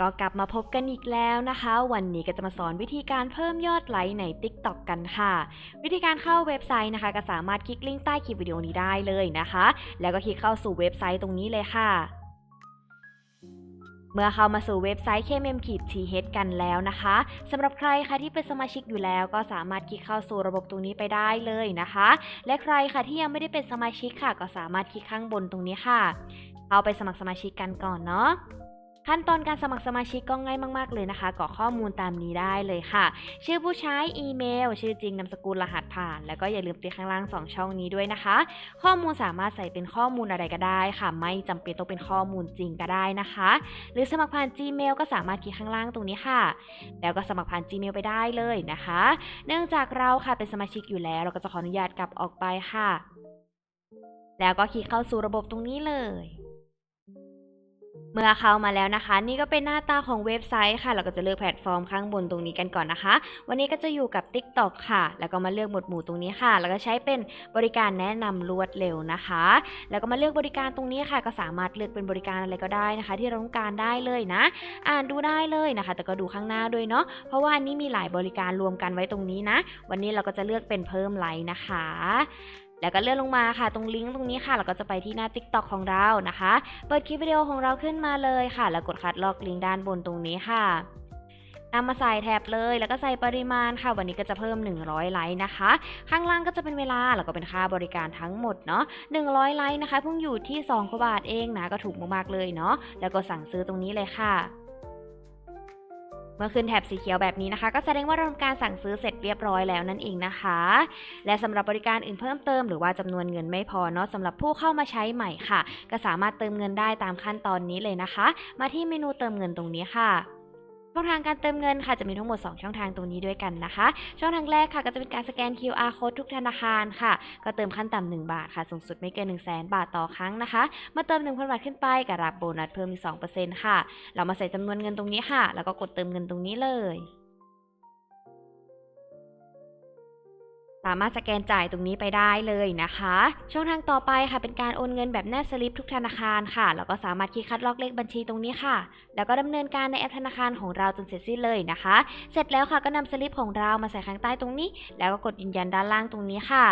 ก็กลับมาพบกันอีกแล้วนะคะ วันนี้ก็จะมาสอนวิธีการเพิ่มยอดไลค์ใน TikTok กันค่ะ วิธีการเข้าเว็บไซต์นะคะ ก็สามารถคลิกลิงก์ใต้คลิปวิดีโอนี้ได้เลยนะคะ แล้วก็คลิกเข้าสู่เว็บไซต์ตรงนี้เลยค่ะ เมื่อเข้ามาสู่เว็บไซต์ kmm-th กันแล้วนะคะสำหรับใครค่ะที่เป็นสมาชิกอยู่แล้วก็สามารถคลิกเข้าสู่ระบบตรงนี้ไปได้เลยนะคะ และใครค่ะที่ยังไม่ได้เป็นสมาชิกค่ะ ก็สามารถคลิกข้างบนตรงนี้ค่ะ เอาไปสมัครสมาชิกกันก่อนเนาะ ขั้นตอนการสมัครสมาชิกก็ง่ายมาก ๆ เลยนะคะกรอกข้อมูลตามนี้ได้เลยค่ะ ชื่อผู้ใช้อีเมล ชื่อจริงนามสกุลรหัสผ่าน แล้วก็อย่าลืมติดข้างล่าง 2 ช่องนี้ด้วยนะคะ ข้อมูลสามารถใส่เป็นข้อมูลอะไรก็ได้ค่ะ ไม่จำเป็นต้องเป็นข้อมูลจริงก็ได้นะคะ หรือสมัครผ่าน Gmail ก็สามารถคลิกข้างล่างตรงนี้ค่ะ แล้วก็สมัครผ่าน Gmail ไปได้เลยนะคะ เนื่องจากเราค่ะเป็นสมาชิกอยู่แล้ว เราก็จะขออนุญาตกลับออกไปค่ะ แล้วก็คลิกเข้าสู่ระบบตรงนี้เลย เมื่อเข้ามาแล้วนะคะ นี่ก็เป็นหน้าตาของเว็บไซต์ค่ะ เราก็จะเลือกแพลตฟอร์มข้างบนตรงนี้กันก่อนนะคะ วันนี้ก็จะอยู่กับ TikTok ค่ะ แล้วก็มาเลือกหมวดหมู่ตรงนี้ค่ะ แล้วก็ใช้เป็นบริการแนะนำรวดเร็วนะคะ แล้วก็มาเลือกบริการตรงนี้ค่ะ ก็สามารถเลือกเป็นบริการอะไรก็ได้นะคะ ที่เราต้องการได้เลยนะ อ่านดูได้เลยนะคะ แต่ก็ดูข้างหน้าด้วยเนาะ เพราะว่าอันนี้มีหลายบริการรวมกันไว้ตรงนี้นะ วันนี้เราก็จะเลือกเป็นเพิ่มไลค์นะคะ แล้วก็เลื่อนลงมาค่ะ ตรงลิงก์ตรงนี้ค่ะเราก็จะไปที่หน้า TikTok ของเรานะคะ เปิดคลิปวิดีโอของเราขึ้นมาเลยค่ะ แล้วกดคัดลอกลิงก์ด้านบนตรงนี้ค่ะนำมาใส่แท็บเลย แล้วก็ใส่ปริมาณค่ะ วันนี้ก็จะเพิ่ม 100 ไลค์นะคะ ข้างล่างก็จะเป็นเวลา แล้วก็เป็นค่าบริการทั้งหมดเนาะ 100 ไลค์นะคะ เพิ่งอยู่ที่2กว่าบาทเองนะ ก็ถูกมากๆเลยเนาะ แล้วก็สั่งซื้อตรงนี้เลยค่ะ มื่อขึ้นแถบสีเขียวแบบนี้นะคะ ก็แสดงว่าเราทำการสั่งซื้อเสร็จเรียบร้อยแล้วนั่นเองนะคะ และสำหรับบริการอื่นเพิ่มเติมหรือว่าจำนวนเงินไม่พอเนาะสำหรับผู้เข้ามาใช้ใหม่ค่ะ ก็สามารถเติมเงินได้ตามขั้นตอนนี้เลยนะคะ มาที่เมนูเติมเงินตรงนี้ค่ะ ช่องทางการเติมเงินค่ะจะมีทั้งหมด 2 ช่องทางตรงนี้ด้วยกันนะคะ ช่องทางแรกค่ะก็จะเป็นการสแกน QR code ทุกธนาคารค่ะ ก็เติมขั้นต่ำ1บาทค่ะ สูงสุดไม่เกิน 1 0 0 0 0แบาทต่อครั้งนะคะมาเติม 1,000 บาทขึ้นไปก็รับโบนัสเพิ่มอีก2%ค่ะ เรามาใส่จำนวนเงินตรงนี้ค่ะ แล้วก็กดเติมเงินตรงนี้เลย สามารถสแกนจ่ายตรงนี้ไปได้เลยนะคะ ช่องทางต่อไปค่ะเป็นการโอนเงินแบบแนบสลิปทุกธนาคารค่ะ แล้วก็สามารถคลิกคัดลอกเลขบัญชีตรงนี้ค่ะ แล้วก็ดำเนินการในแอปธนาคารของเราจนเสร็จสิ้นเลยนะคะ เสร็จแล้วค่ะก็นำสลิปของเรามาใส่ข้างใต้ตรงนี้ แล้วก็กดยืนยันด้านล่างตรงนี้ค่ะ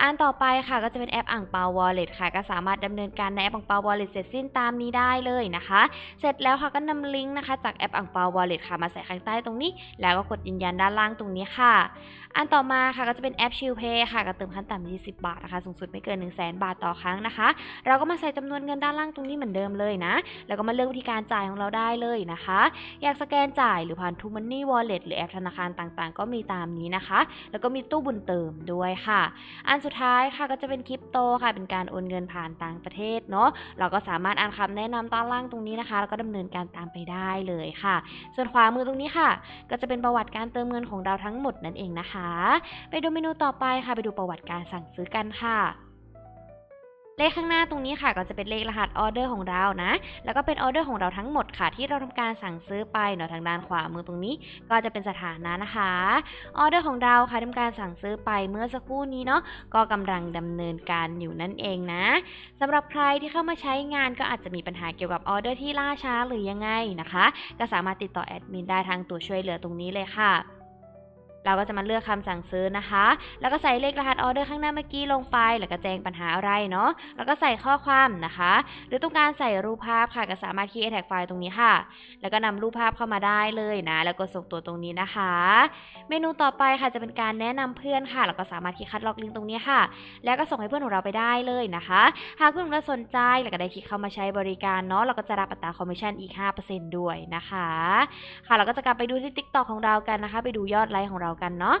อันต่อไปค่ะก็จะเป็นแอปอ่างเปาวอลเล็ตค่ะ ก็สามารถดำเนินการในแอปอ่างเปาวอลเล็ตเสร็จสิ้นตามนี้ได้เลยนะคะ เสร็จแล้วค่ะก็นำลิงก์นะคะจากแอปอ่างเปาวอลเล็ตค่ะมาใส่ข้างใต้ตรงนี้ แล้วก็กดยืนยันด้านล่างตรงนี้ค่ะ อันต่อมาค่ะก็จะเป็นแอปชิลเพย์ค่ะก็เติมขั้นต่ำ20 บาทนะคะสูงสุดไม่เกิน 1 0 0 0 0แบาทต่อครั้งนะคะ เราก็มาใส่จำนวนเงินด้านล่างตรงนี้เหมือนเดิมเลยนะ แล้วก็มาเลือกวิธีการจ่ายของเราได้เลยนะคะ อยากสแกนจ่ายหรือผ่านทูมันนี่วอลเล็ตหรือแอปธนาคารต่างๆ ก็มีตามนี้นะคะ แล้วก็มีตู้บุญเติมด้วยค่ะ อันสุดท้ายค่ะก็จะเป็นคริปโตค่ะ เป็นการโอนเงินผ่านต่างประเทศเนาะเราก็สามารถอ่านคำแนะนำตอนล่างตรงนี้นะคะ แล้วก็ดำเนินการตามไปได้เลยค่ะ ส่วนขวามือตรงนี้ค่ะ ก็จะเป็นประวัติการเติมเงินของเราทั้งหมดนั่นเองนะคะไปดูเมนูต่อไปค่ะ ไปดูประวัติการสั่งซื้อกันค่ะเลขข้างหน้าตรงนี้ค่ะก็จะเป็นเลขรหัสออเดอร์ของเรานะ แล้วก็เป็นออเดอร์ของเราทั้งหมดค่ะ ที่เราทำการสั่งซื้อไปเนาะทางด้านขวามือตรงนี้ ก็จะเป็นสถานะนะคะออเดอร์ของเราค่ะทำการสั่งซื้อไปเมื่อสักครู่นี้เนาะก็กำลังดำเนินการอยู่นั่นเองนะสำหรับใครที่เข้ามาใช้งานก็อาจจะมีปัญหาเกี่ยวกับออเดอร์ที่ล่าช้าหรือยังไงนะคะ ก็สามารถติดต่อแอดมินได้ทางตัวช่วยเหลือตรงนี้เลยค่ะ เราก็จะมาเลือกคำสั่งซื้อนะคะ แล้วก็ใส่เลขรหัสออเดอร์ข้างหน้าเมื่อกี้ลงไป แล้วก็แจ้งปัญหาอะไรเนาะ แล้วก็ใส่ข้อความนะคะ หรือต้องการใส่รูปภาพค่ะก็สามารถคีย์แท็กไฟล์ตรงนี้ค่ะ แล้วก็นำรูปภาพเข้ามาได้เลยนะ แล้วก็ส่งตัวตรงนี้นะคะ เมนูต่อไปค่ะจะเป็นการแนะนำเพื่อนค่ะ แล้วก็สามารถคลิกคัดลอกลิงก์ตรงนี้ค่ะ แล้วก็ส่งให้เพื่อนของเราไปได้เลยนะคะ หากเพื่อนของเราสนใจ แล้วก็ได้คลิกเข้ามาใช้บริการเนาะ เราก็จะรับอัตราคอมมิชชั่นอีก 5%ด้วยนะคะ ค่ะ เราก็จะกลับไปดูที่ TikTok ของเรากันนะคะ ไปดูยอดไลค์ของเรากันเนาะ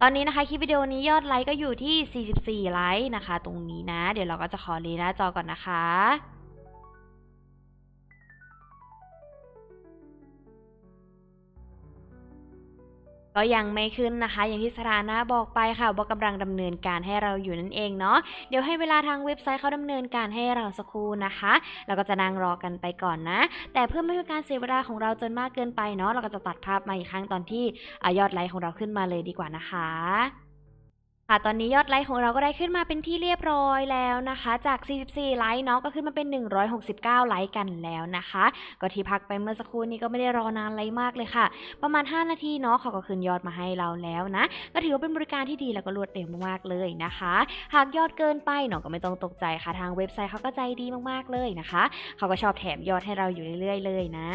ตอนนี้นะคะคลิปวิดีโอนี้ยอดไลค์ก็อยู่ที่ 44 ไลค์นะคะ ตรงนี้นะ เดี๋ยวเราก็จะขอรีหน้าจอก่อนนะคะ ก็ยังไม่ขึ้นนะคะ อย่างที่สถานะบอกไปค่ะว่ากำลังดำเนินการให้เราอยู่นั่นเองเนาะเดี๋ยวให้เวลาทางเว็บไซต์เขาดำเนินการให้เราสักครู่นะคะเราก็จะนั่งรอกันไปก่อนนะ แต่เพื่อไม่ให้การเสียเวลาของเราจนมากเกินไปเนาะเราก็จะตัดภาพมาอีกครั้งตอนที่อยอดไลค์ของเราขึ้นมาเลยดีกว่านะคะ ค่ะ ตอนนี้ยอดไลค์ของเราก็ได้ขึ้นมาเป็นที่เรียบร้อยแล้วนะคะ จาก 44 ไลค์เนาะ ก็ขึ้นมาเป็น 169 ไลค์กันแล้วนะคะ ก็ที่พักไปเมื่อสักครู่นี้ก็ไม่ได้รอนานอะไรมากเลยค่ะ ประมาณ 5 นาทีเนาะเขาก็ขึ้นยอดมาให้เราแล้วนะ ก็ถือว่าเป็นบริการที่ดีแล้วก็รวดเร็วมากๆเลยนะคะ หากยอดเกินไปเนาะก็ไม่ต้องตกใจค่ะ ทางเว็บไซต์เขาก็ใจดีมากๆเลยนะคะ เขาก็ชอบแถมยอดให้เราอยู่เรื่อยๆ เลยนะ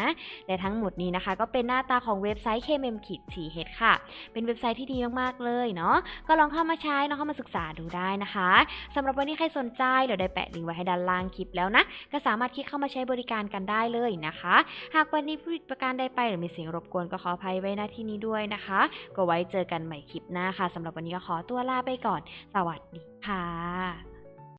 และทั้งหมดนี้นะคะ ก็เป็นหน้าตาของเว็บไซต์ KMM ขีด TH ค่ะ เป็นเว็บไซต์ที่ดีมากๆเลยเนาะ ก็ลองเข้ามาใช้ลองเข้ามาศึกษาดูได้นะคะสำหรับวันนี้ใครสนใจเดี๋ยวได้แปะลิงก์ไว้ให้ด้านล่างคลิปแล้วนะ ก็สามารถคลิกเข้ามาใช้บริการกันได้เลยนะคะ หากวันนี้ผู้ประการใดไปหรือมีเสียงรบกวนก็ขออภัยไว้ณที่นี้ด้วยนะคะ ก็ไว้เจอกันใหม่คลิปหน้าค่ะสำหรับวันนี้ก็ขอตัวลาไปก่อน สวัสดีค่ะ